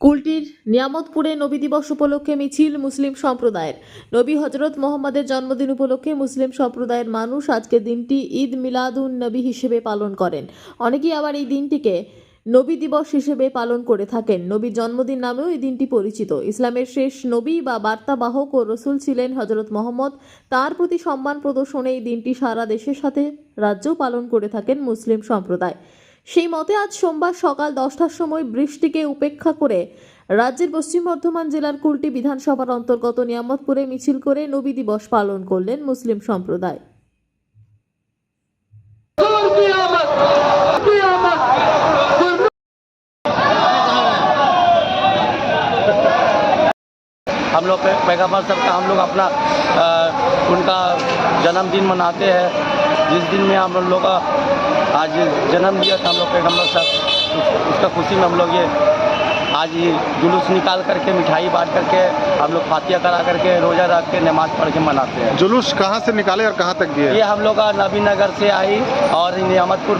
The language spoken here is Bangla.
কুলটির নিয়ামতপুরে নবী দিবস উপলক্ষে মিছিল মুসলিম সম্প্রদায়ের। নবী হজরত মোহাম্মদের জন্মদিন উপলক্ষে মুসলিম সম্প্রদায়ের মানুষ আজকের দিনটি ঈদ মিলাদুন নবী হিসেবে পালন করেন। অনেকেই আবার এই দিনটিকে নবী দিবস হিসেবে পালন করে থাকেন। নবীর জন্মদিন নামেও এই দিনটি পরিচিত। ইসলামের শেষ নবী বা বার্তাবাহক ও রসুল ছিলেন হজরত মোহাম্মদ। তার প্রতি সম্মান প্রদর্শনে এই দিনটি সারা দেশের সাথে রাজ্যও পালন করে থাকেন মুসলিম সম্প্রদায়। সেই মতে আজ সোমবার সকাল দশটার সময় বৃষ্টিকে উপেক্ষা করে রাজ্যের পশ্চিম বর্ধমান জেলার কুলটি বিধানসভার অন্তর্গত নিয়ামতপুরে মিছিল করে নবী দিবস পালন করলেন মুসলিম সম্প্রদায় हम लोग पे- पैगम्बर सब का हम लोग अपना अ, उनका जन्मदिन मनाते हैं जिस दिन में हम लोग का आज जन्म दिया था हम लोग पैगंबर साहब उसका खुशी में हम लोग ये आज ये जुलूस निकाल करके मिठाई बांट करके हम लोग फातिया करा करके रोज़ा रख के नमाज़ पढ़ के मनाते हैं। जुलूस कहाँ से निकाले और कहाँ तक गए ये हम लोग नबी नगर से आई और नियामतपुर